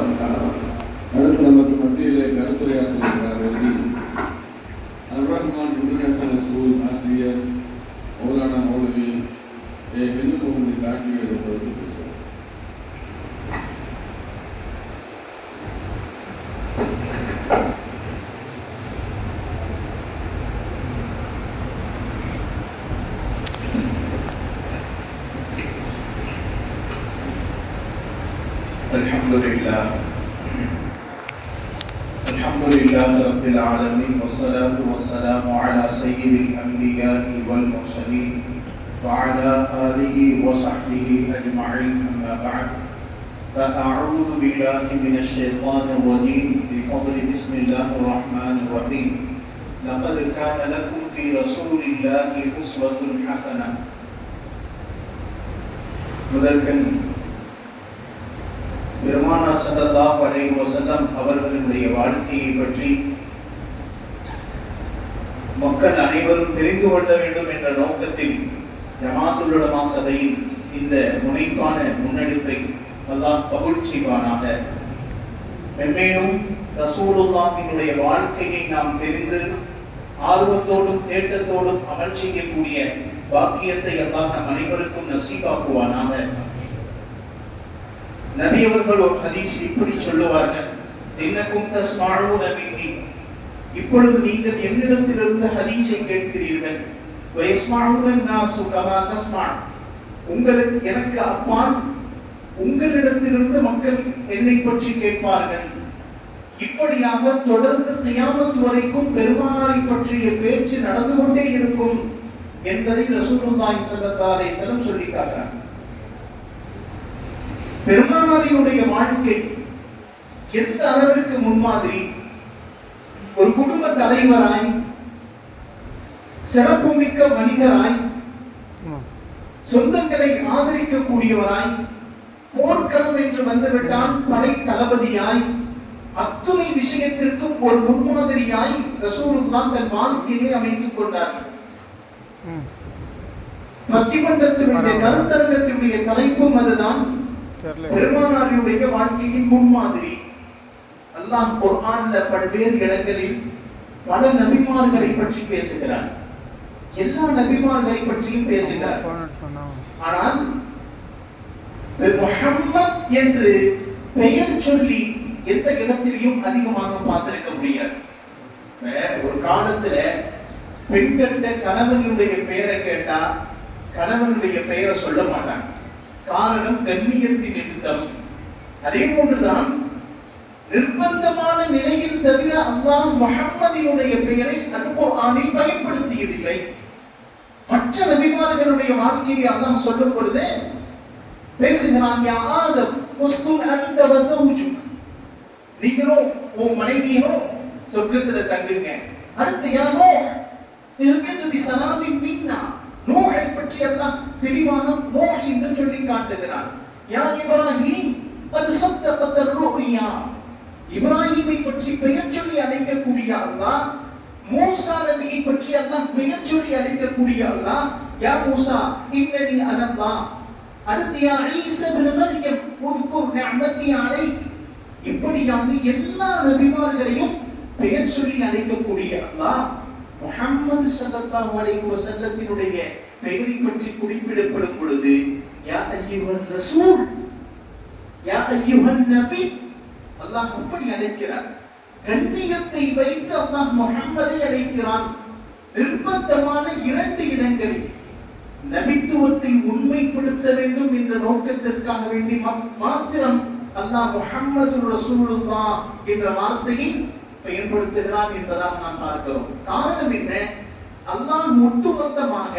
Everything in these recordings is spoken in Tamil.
அடுத்து நமக்கு மத்தியிலே கருத்துரையாற்ற الحمد لله الحمد لله رب العالمين والصلاة والسلام على سيد الأنبياء والمرسلين وعلى آله وصحبه أجمعين أما بعد فأعوذ بالله من الشيطان الرجيم بفضل بسم الله الرحمن الرحيم لقد كان لكم في رسول الله أسوة حسنة முதற்கண் பெருமானார் ஸல்லல்லாஹு அலைஹி வஸல்லம் அவர்களுடைய வாழ்க்கையை பற்றி மக்கள் அனைவரும் தெரிந்து கொள்ள வேண்டும் என்ற நோக்கத்தில் ஜமாத்துலமா சபையில் இந்த முனைப்பான முன்னெடுப்பை அல்லாஹ் கபூல் செய்வானாக. மென்மேலும் ரசூலுல்லாஹினுடைய வாழ்க்கையை நாம் தெரிந்து ஆர்வத்தோடும் தேட்டத்தோடும் அமல் செய்யக்கூடிய பாக்கியத்தை அல்லாஹ் நம் அனைவருக்கும் நசீபாக்குவானாக. நபி அவர்கள் ஒரு ஹதீஸ் இப்படி சொல்லுவார்கள். இன்னக்கும் தஸ்மாஊன மின்னி. இப்பொழுது நீங்கள் என்னிடத்திலிருந்து ஹதீஸை கேட்கிறீர்கள். வயஸ்மாஊன நாசு கமா தஸ்மான் உங்களுக்கு எனக்கு அப்பால் உங்களிடத்திலிருந்து மக்கள் என்னை பற்றி கேட்பார்கள். இப்படியாக தொடர்ந்து கியாமத் வரைக்கும் பெருமானாரை பற்றிய பேச்சு நடந்து கொண்டே இருக்கும் என்பதை ரசூலுல்லாஹி ஸல்லல்லாஹு அலைஹி வஸல்லம் சொல்லி காட்டுறாங்க. பெருமானாரினுடைய வாழ்க்கை எந்த அளவிற்கு முன்மாதிரி? ஒரு குடும்ப தலைவராய் சிறப்புமிக்க வணிகராய் சொந்தங்களை ஆதரிக்கக்கூடியவராய் போர்க்களம் என்று வந்துவிட்டால் படை தளபதியாய் அத்துணை விஷயத்திற்கும் ஒரு முன்மாதிரியாய் ரசூலுல்லா தன் வாழ்க்கையை அமைத்துக் கொண்டார்கள் பத்திமன்றத்தினுடைய கருத்தரங்கத்தினுடைய தலைப்பும் அதுதான். பெருமானாரியுடைய வாழ்க்கையின் முன்மாதிரி. அல்லாஹ் குர்ஆன்ல பல்வேறு இடங்களில் பல நபிமார்களை பற்றி பேசுகிறார். எல்லா நபிமார்களை பற்றியும் பேசுகிறார். ஆனால் முஹம்மத் என்று பெயர் சொல்லி எந்த இடத்திலையும் அதிகமாக பார்த்திருக்க முடியாது. ஒரு காலத்துல பெண்கள்கிட்ட கணவனுடைய பெயரை கேட்டா கணவனுடைய பெயரை சொல்ல மாட்டாங்க. காரணம் கண்ணியத்தின் நிமித்தம். அதே போன்றுதான் நிர்பந்தமான நிலையில் தவிர அல்லாஹ் முஹம்மதினுடைய பெயரை அல்குர்ஆனில் பயன்படுத்தியதில்லை. மற்ற நபிமார்களுடைய வாழ்க்கையை அல்லாஹ் சொல்லும் பொழுது பேசுகிறான் யா ஆதம் உஸ்குன் அன்த நீங்களும் உன் மனைவியும் சொர்க்கத்துல தங்குங்க. அடுத்து யா நூஹ் இஹ்பிது பிஸலாமின் மின்னா. நூஹை பற்றி எல்லாம் தெளிவாக நோ காட்டுகிறான். யா இப்ராஹிம் அது சத்தபத்த ரூஹியா. இப்ராஹிமை பற்றி பெயர் சொல்லி அழைக்கக்கூடிய அல்லாஹ் மூசா நபியை பற்றி அல்லாஹ் பெயர் சொல்லி அழைக்கக்கூடிய அல்லாஹ் யா மூசா இன்னனி அனல்லாஹ் அடுத்து யா ஈசா இப்னு மர்யம் உذ்குர் நிஅமதி அலைக். இப்படியாக எல்லா நபிமார்களையும் பெயர் சொல்லி அழைக்கக்கூடிய அல்லாஹ் முஹம்மது ஸல்லல்லாஹு அலைஹி வஸல்லத்தினுடைய பெயரை பற்றி குறிப்பிடப்படும் பொழுது யா அய்யுஹல் ரசூல் யா அய்யுஹன் நபி அல்லாஹ் அப்படி அழைக்கிறார். கண்ணியத்தை வைத்து அல்லாஹ் முகம்மதை அழைக்கிறான். நிர்பந்தமான இரண்டு இடங்களில் நபித்துவத்தை உண்மைப்படுத்த வேண்டும் என்ற நோக்கத்திற்காக வேண்டி மாத்திரம் அல்லாஹ் முகம்மது ரசூலுல்லா என்ற வார்த்தையை பயன்படுத்துகிறான் என்பதாக நாம் பார்க்கிறோம். காரணம் என்ன? அல்லாஹ் ஒட்டுமொத்தமாக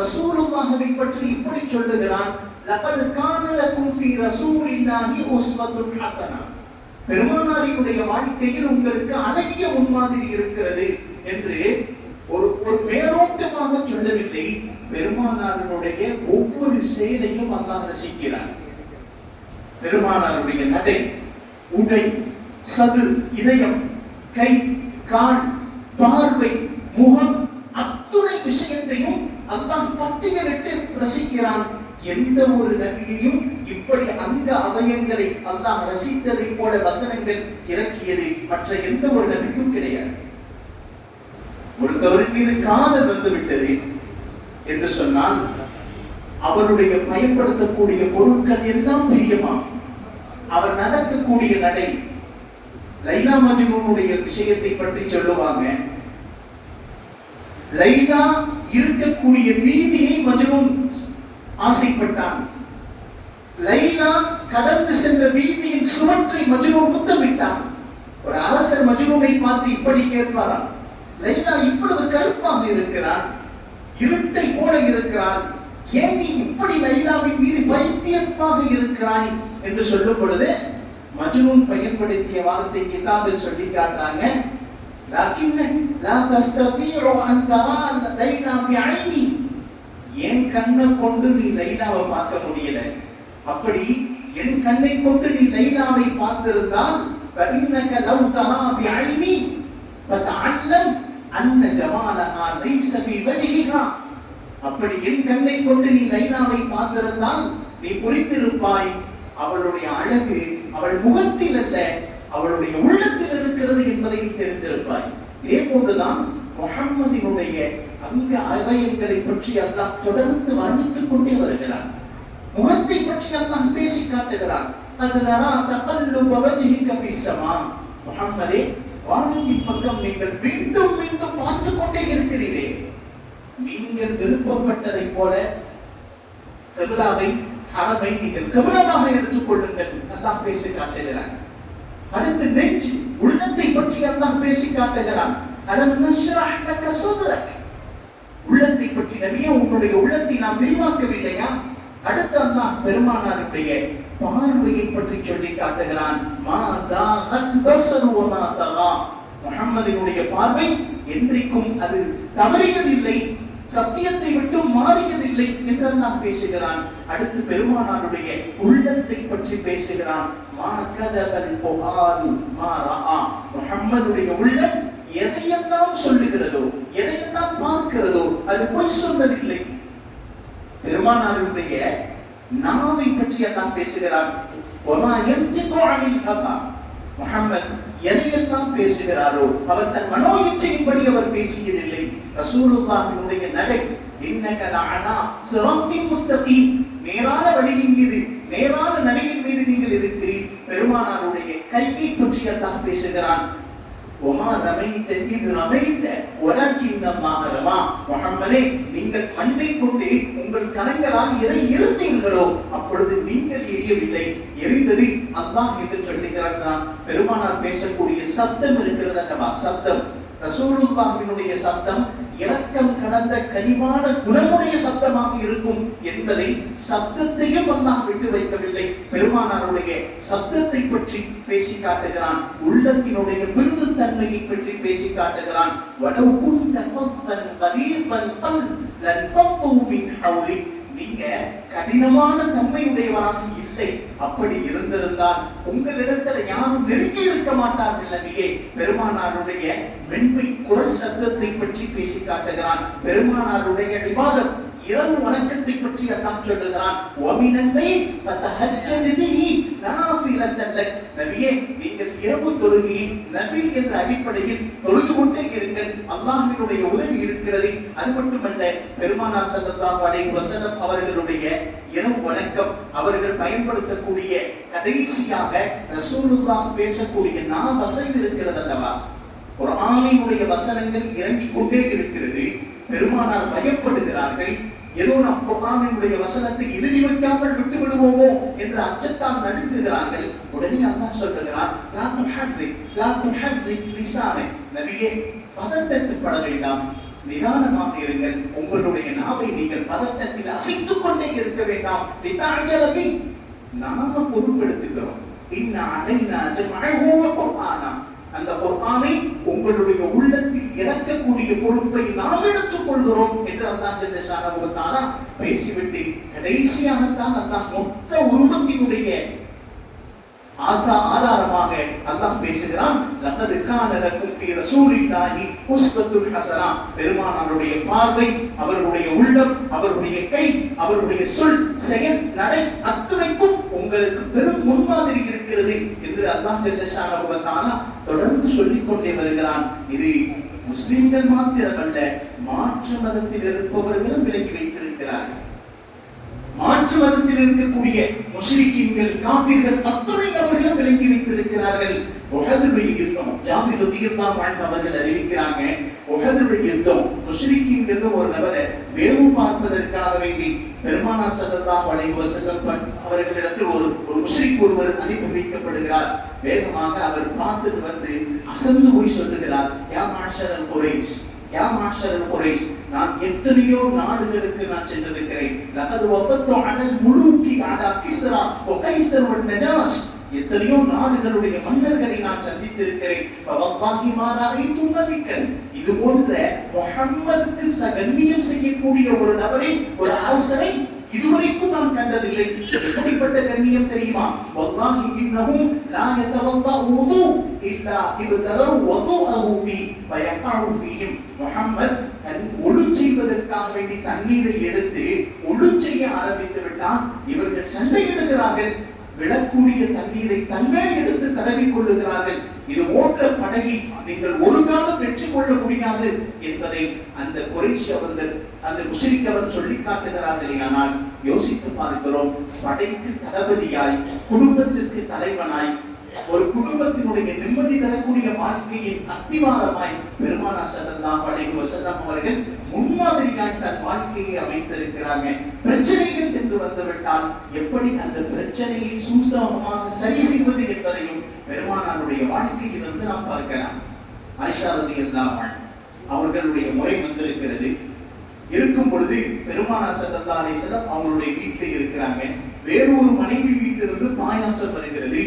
ரசூலுல்லாஹை பற்றி இப்படி சொல்லுகிறான். லகத் கான லக்கும் ஃபீ ரசூலில்லாஹி உஸ்வத்துல் ஹசனா பெருமானாரினுடைய வாழ்க்கையில் உங்களுக்கு அழகிய முன்மாதிரி இருக்கிறது என்று ஒரு ஒரு மேலோட்டமாக சொல்லவில்லை. பெருமானாரினுடைய ஒவ்வொரு செயலையும் அல்லாஹ் ரசிக்கிறார். பெருமானாருடைய நடை உடை சது இதயம் கை கால் பார்வை முகம் அத்துணை விஷயத்தையும் அல்லாஹ் பட்டியலிட்டு ரசிக்கிறான். எந்த ஒரு நபியையும் இப்படி அந்த அவயங்களை அல்லாஹ் ரசித்ததை போல வசனங்கள் இறக்கியது மற்ற எந்த ஒரு நபிக்கும் கிடையாது. ஒருத்தவரின் மீது காதல் வந்து விட்டது என்று சொன்னால் அவருடைய பயன்படுத்தக்கூடிய பொருட்கள் எல்லாம் பிரியமாகும் அவர் நடக்கக்கூடிய நடை லைலா மஜ்னூனுடைய விஷயத்தை பற்றி சொல்லுவாங்க. லைலா இருக்கக்கூடிய வீதியை மஜ்னூன் ஆசைப்பட்டான் லைலா கடந்து சென்ற வீதியின் சுவற்றை மஜ்னூன் முத்தமிட்டான் ஒரு அரசர் மஜ்னூனை பார்த்து இப்படி கேட்பாராம் லைலா இவ்வளவு கருப்பாக இருக்கிறான் இருட்டை போல இருக்கிறான் ஏன் நீ இப்படி லைலாவின் மீது பைத்தியமாக இருக்கிறாய் என்று சொல்லும் பொழுது மஜ்னூன் பயன்படுத்திய வார்த்தை கிதாபில் சொல்லி காட்டுறாங்க لكن لا تستطيع أن ترى ليلى بعيني என் கண்ணை கொண்டு நீ லைலாவை பார்க்க முடியல அப்படி என் கண்ணை கொண்டு நீ லைலாவை பார்த்திருந்தால் فإنك لو ترى بعيني فتعلمت أن جمالها ليس في وجهها அப்படி என் கண்ணை கொண்டு நீ லைலாவை பார்த்திருந்தால் நீ புரிந்திருப்பாய் அவளுடைய அழகு அவள் முகத்தில் அல்ல அவளுடைய உள்ளத்தில் இருக்கிறது என்பதை நீ தெரிந்திருப்பாய் இதே போன்றுதான் முகம்மதினுடைய அங்க அபயங்களை பற்றி அல்லாஹ் தொடர்ந்து வர்ணித்துக் கொண்டே வருகிறான். முகத்தை பற்றி அல்லாஹ் பேசி காட்டுகிறான். அதனால தகல்லு பவஜிஹிக ஃபிஸ்ஸமா முஹம்மதே வானத்தின் பக்கம் நீங்கள் மீண்டும் மீண்டும் பார்த்து கொண்டே இருக்கிறீரே. நீங்கள் விருப்பப்பட்டதை போல கபிலாவை ஹரமை நீங்கள் கபிலமாக எடுத்துக் கொள்ளுங்கள். அல்லாஹ் பேசி காட்டுகிறான். அடுத்து நெஞ்சு உள்ளத்தை பற்றி அல்லாஹ் பேசி காட்டுகிறான். அலம் நஷ்ரஹ் லக சத்ரக் உள்ளத்தை பற்றி நபியே உன்னுடைய உள்ளத்தை நாம் விரிவாக்கவில்லையா? அடுத்து அல்லாஹ் பெருமானாருடைய பார்வையை பற்றி சொல்லி காட்டுகிறான். முகம்மதினுடைய பார்வை என்றைக்கும் அது தவறியதில்லை சத்தியத்தை விட்டு மாறியதில்லை என்று பேசுகிறான். அடுத்து பெருமானாருடைய உள்ளத்தை பற்றி பேசுகிறான். மா கதபல் ஃபுஆது மா ரஆ முஹம்மதுடைய உள்ளம் எதையெல்லாம் சொல்லுகிறதோ எதையெல்லாம் பார்க்கிறதோ அது பொய் சொன்னதில்லை. பெருமானாருடைய நாவை பற்றி எல்லாம் பேசுகிறார் முகமது எதையெல்லாம் பேசுகிறாரோ அவர் தன் மனோ இச்சையின்படி அவர் பேசியதில்லை. ரசூலுல்லாஹினுடைய நடை இன்னகலானா சிராத்தி சிராத்தின் முஸ்தகீம். நேரான வழியின் மீது நேரான நடையின் மீது நீங்கள் இருக்கிறீர். பெருமானாருடைய கையை பற்றி எல்லாம் பேசுகிறான் ஒமா ரமைத்த இது ரமைத்த ஒலக்கின் அல்லாஹ் ரமா முகம்மதே நீங்கள் மண்ணை கொண்டு உங்கள் கரங்களால் எதை எரித்தீர்களோ அப்பொழுது நீங்கள் எரியவில்லை. எரிந்தது அல்லாஹ் என்று சொல்லுகிறான். பெருமானார் பேசக்கூடிய சப்தம் இருக்கிறது அல்லவா? சப்தம். ரசூலுல்லாஹினுடைய சப்தம் இரக்கம் கலந்த கனிவான குணமுடைய சப்தமாக இருக்கும் என்பதை சப்தத்தையும் அல்லாஹ் விட்டு வைக்கவில்லை. பெருமானாருடைய சப்தத்தை பற்றி பேசி காட்டுகிறான். உள்ளத்தினுடைய மிருது தன்மையை பற்றி பேசி காட்டுகிறான். வலவுக்கும் குந்த ஃபத்தன் கலீதல் லன்ஃபத்து மின் ஹவுலி நீங்க கடினமான தன்மையுடையவராக இல்லை அப்படி இருந்திருந்தால் உங்களிடத்துல யாரும் நெருங்கி இருக்க மாட்டார்கள் நபியே பெருமானாருடைய மென்மை குரல் சத்தத்தை பற்றி பேசி காட்டுகிறான். பெருமானாருடைய விவாதம் இரவு வணக்கத்தை பற்றி அல்லாஹ் சொல்லுகிறான். ஒமினல்லை ஃபதஹஜ்ஜத் பிஹி நாஃபிலத்தன் லக் நபியே நீங்கள் இரவு தொழுகையை நஃபில் என்ற அடிப்படையில் தொழுது அல்லாஹினுடைய உதவி இருக்கிறது. அது மட்டுமல்ல பெருமானா சல்லாஹ் அலை வசனம் அவர்களுடைய இனம் வணக்கம் அவர்கள் பயன்படுத்தக்கூடிய கடைசியாக ரசூலுல்லாஹ் பேசக்கூடிய நாம் வசைவு இருக்கிறது அல்லவா? குரானினுடைய வசனங்கள் இறங்கிக் கொண்டே இருக்கிறது. பெருமானார் பயப்படுகிறார்கள். ஏதோ நாம் குர்ஆனினுடைய வசனத்தை எழுதிவிட்டாமல் விட்டு விடுவோமோ என்ற அச்சத்தால் நடுங்குகிறார்கள். உடனே அல்லாஹ் சொல்லுகிறார் லா துஹர்ரிக் லா துஹர்ரிக் லிசானை நபியே பதட்டத்துப்பட வேண்டாம். நிதானமாக இருங்கள். உங்களுடைய நாவை நீங்கள் பதட்டத்தில் அசைத்துக் கொண்டே இருக்க வேண்டாம். லிதாஜலபி நாம பொறுப்பெடுத்துக்கிறோம் இன்ன அலைனா ஜமஅஹு வ அந்த குர்ஆனை உங்களுடைய உள்ளத்தில் இறக்கக்கூடிய பொறுப்பை நாம் எடுத்துக் கொள்கிறோம் என்று அல்லாஹ் ஜல்ல ஷானஹு வ பேசிவிட்டு கடைசியாகத்தான் அல்லாஹ் மொத்த உருவத்தினுடைய ஆசா ஆதாரமாக அல்லாஹ் பேசுகிறான் லத்தது கான லக்கும் ஃபீ ரசூலில்லாஹி உஸ்வத்துல் ஹசனா. பெருமானாருடைய பார்வை அவருடைய உள்ளம் அவருடைய கை அவருடைய சொல் செயல் நடை அத்துணைக்கும் உங்களுக்கு பெரும் முன்மாதிரி இருக்கிறது என்று அல்லாஹ் ஜல்லஷானஹு வ தொடர்ந்து சொல்லிக் கொண்டே வருகிறான். இது முஸ்லிம்கள் மாத்திரமல்ல மாற்று மதத்தில் இருப்பவர்களும் விலக்கி வைத்திருக்கிறார்கள். மாற்று மதத்தில் இருக்கக்கூடிய முஸ்லிக்கீன்கள் காஃபிர்கள் அத்தனை விலக்கி வைத்திருக்கிறார்கள். உஹதுடைய யுத்தம். ஜாபிர் ரதியல்லாஹு அன்ஹு அவர்கள் அறிவிக்கிறாங்க. உஹதுடைய யுத்தம். முஸ்லிக்கீன்கள் ஒரு நபரை வேவு பார்ப்பதற்காக வேண்டி பெருமானா ஸல்லல்லாஹு அலைஹி வஸல்லம் அவர்களிடத்தில் ஒரு ஒரு முஸ்லிக் ஒருவர் அனுப்பி வைக்கப்படுகிறார். வேகமாக அவர் பார்த்துட்டு வந்து அசந்து போய் சொல்லுகிறார். யா மாஷரன் குறைஷ். யா மாஷரன் குறைஷ். நான் எத்தனையோ நாடுகளுக்கு நான் சென்றிருக்கிறேன். லகது வஃபத்து அனல் முலூக்கி அலா கிஸ்ரா ஒகைசர் கைசர் வ நஜாஷ். எத்தனையோ நாடுகளுடைய மன்னர்களை நான் சந்தித்திருக்கிறேன். இது போன்ற முகம்மதுக்கு கண்ணியம் செய்யக்கூடிய ஒரு நபரை ஒரு அரசனை இதுவரைக்கும் நான் கண்டதில்லை. எப்படிப்பட்ட கண்ணியம் தெரியுமா? வல்லாஹி இன்னஹும் லா யதவல்லா வுது இல்லா இப்தலு வதுஅஹு ஃபீ ஃபயக்அஹு ஃபீஹிம் முஹம்மத் ஒளி செய்வதற்காக வேண்டி தண்ணீரை எடுத்து ஒளி செய்ய ஆரம்பித்து விட்டால் இவர்கள் சண்டையிடுகிறார்கள் விழக்கூடிய தண்ணீரை தன்மேல் எடுத்து தடவிக் கொள்ளுகிறார்கள். இது போன்ற படகி நீங்கள் ஒரு காலம் பெற்றுக்கொள்ள முடியாது என்பதை அந்த குறைஷி அவர்கள் அந்த முஷரிக்கவர் சொல்லி காட்டுகிறார்களே. ஆனால் யோசித்து பார்க்கிறோம் படைக்கு தளபதியாய் குடும்பத்திற்கு தலைவனாய் ஒரு குடும்பத்தினுடைய நிம்மதி தரக்கூடிய வாழ்க்கையின் அஸ்திவாரமாய் பெருமானா ஸல்லல்லாஹு படைக்கு வசதம் அவர்கள் முன்மாதிரியாய் தன் வாழ்க்கையை அமைத்திருக்கிறாங்க. பிரச்சனை என்று வந்துவிட்டால் எப்படி அந்த பிரச்சனையை சூசகமாக சரி செய்வது என்பதையும் பெருமானாருடைய வாழ்க்கையிலிருந்து நாம் பார்க்கலாம். ஆயிஷா ரலியல்லாஹு அவர்களுடைய முறை வந்திருக்கிறது. இருக்கும் பொழுது பெருமானா ஸல்லல்லாஹு அலைஹி வஸல்லம் அவங்களுடைய வீட்டில் இருக்கிறாங்க. வேறு ஒரு மனைவி வீட்டிலிருந்து பாயாசம் வருகிறது.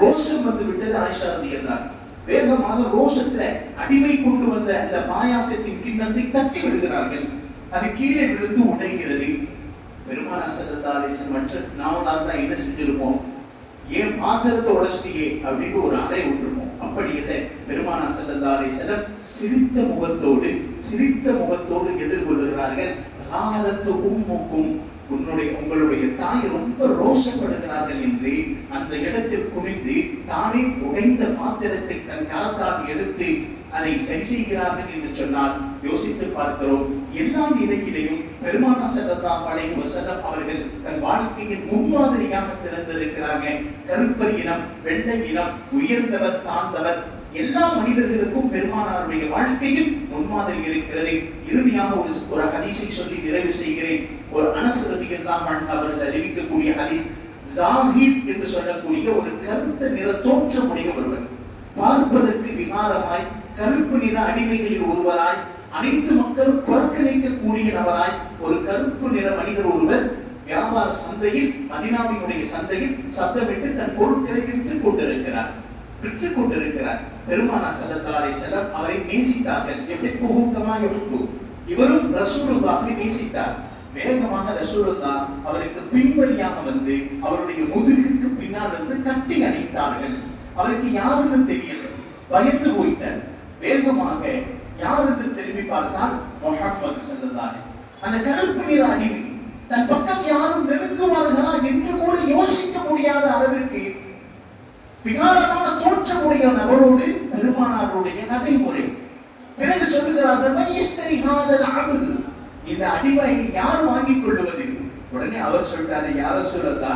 ரோஷம் வந்து விட்டது ஆயிஷா ரலியல்லாஹு வேகமாக ரோஷத்துல அடிமை கொண்டு வந்த அந்த பாயாசத்தின் கிண்ணத்தை தட்டி விடுகிறார்கள். அது கீழே விழுந்து உடைகிறது. பெருமானா ஸல்லல்லாஹு மற்ற நாமளால தான் என்ன செஞ்சிருப்போம்? ஏன் பாத்திரத்தை உடச்சிட்டியே அப்படின்னு ஒரு அறை விட்டுருப்போம் அப்படி இல்லை. பெருமானா ஸல்லல்லாஹு சிரித்த முகத்தோடு சிரித்த முகத்தோடு எதிர்கொள்ளுகிறார்கள். காலத்து உம்முக்கும் உன்னுடைய உங்களுடைய தாய் ரொம்ப ரோஷப்படுகிறார்கள் என்று அந்த இடத்தில் குனிந்து தானே உடைந்த பாத்திரத்தை தன் கரத்தால் எடுத்து அதை சரி செய்கிறார்கள் என்று சொன்னால் யோசித்து பார்க்கிறோம். எல்லா நிலையிலையும் பெருமானா ஸல்லல்லாஹு அலைஹி அவர்கள் தன் வாழ்க்கையின் முன்மாதிரியாக திறந்திருக்கிறாங்க. கருப்பர் இனம் வெள்ளை இனம் உயர்ந்தவர் தாழ்ந்தவர் எல்லா மனிதர்களுக்கும் பெருமானாருடைய வாழ்க்கையில் முன்மாதிரி இருக்கிறது இறுதியாக ஒரு ஒரு ஹதீஸை சொல்லி நிறைவு செய்கிறேன். ஒரு அனசரதி அவர்கள் அறிவிக்கக்கூடிய ஹதீஸ் ஜாஹித் என்று சொல்லக்கூடிய ஒரு கருத்த நிற தோற்றமுடைய ஒருவர் பார்ப்பதற்கு விகாரமாய் கருப்பு நிற அடிமைகளில் ஒருவராய் அனைத்து மக்களும் புறக்கணிக்கக்கூடிய நபராய் ஒரு கருப்பு நிற மனிதர் ஒருவர் வியாபார சந்தையில் மதினாவினுடைய சந்தையில் சத்தமிட்டு தன் பொருட்களை விற்றுக் கொண்டிருக்கிறார். விற்றுக் கொண்டிருக்கிறார். பெருமானா ஸல்லல்லாஹு செல்லம் அவரை நேசித்தார்கள். எதை புகுக்கமா இருக்கும் இவரும் ரசூலுல்லாஹை நேசித்தார். வேகமாக ரசூலுல்லா அவருக்கு பின்வழியாக வந்து அவருடைய முதுகுக்கு பின்னால் இருந்து கட்டி அணைத்தார்கள் அவருக்கு யாருன்னு தெரியல. பயந்து போயிட்டார். வேகமாக யார் என்று திரும்பி பார்த்தால் முகமது ஸல்லல்லாஹு அந்த கருப்பு நிற அடிமை தன் பக்கம் யாரும் நெருங்குவார்களா என்று கூட யோசிக்க முடியாத அளவிற்கு விகாரமான தோற்றமுடைய நபரோடு பெருமானாருடைய நடைமுறை பிறகு சொல்லுகிறார்கள் இந்த அடிமையை யார் வாங்கிக் கொள்வது உடனே அவர் சொல்லிட்டாரு யார சொல்லதா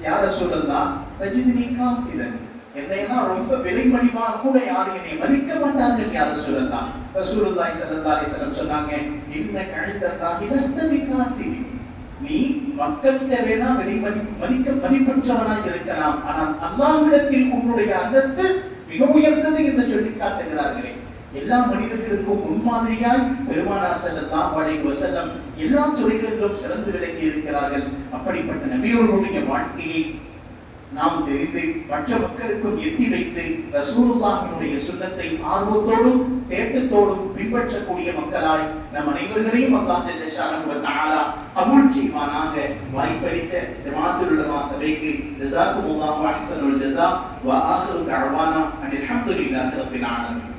யார சொல்லதா ரஜினி காசிதன் என்னையெல்லாம் ரொம்ப விலை கூட யாரும் என்னை மதிக்க மாட்டார்கள் யார சொல்லலாம் ரசூலுல்லாய் சல்லா அலைஹி சொன்னாங்க இன்ன கழுத்தல்லாஹி லஸ்தபி காசிதி நீ மக்கள்கிட்ட வேணா வெளி மதி மதிக்க மதிப்பற்றவனாய் இருக்கலாம். ஆனால் அல்லாவிடத்தில் உன்னுடைய அந்தஸ்து மிக உயர்ந்தது என்று சொல்லி காட்டுகிறார்களே. எல்லா மனிதர்களுக்கும் முன்மாதிரியாய் பெருமானார் ஸல்லல்லாஹு அலைஹி வசல்லம் எல்லா துறைகளிலும் சிறந்து விளங்கி இருக்கிறார்கள் அப்படிப்பட்ட நபியோர்களுடைய வாழ்க்கையை நாம் தெரிந்து மற்ற மக்களுக்கும் எத்தி வைத்து ரசூலுல்லாஹினுடைய சுண்ணத்தை ஆர்வத்தோடும் தேட்டத்தோடும் பின்பற்றக்கூடிய மக்களாய் நம் அனைவர்களையும் அல்லாஹ் ஜல்ல ஷானஹு வ செய்வானாக. வாய்ப்பளித்த ஜமாத்துல் உலமா சபைக்கு ஜஸாக்குமுல்லாஹு அஹ்சனுல் ஜஸா. வ ஆஹிரு தஅவானா அல்ஹம்துலில்லாஹி ரப்பில் ஆலமீன்.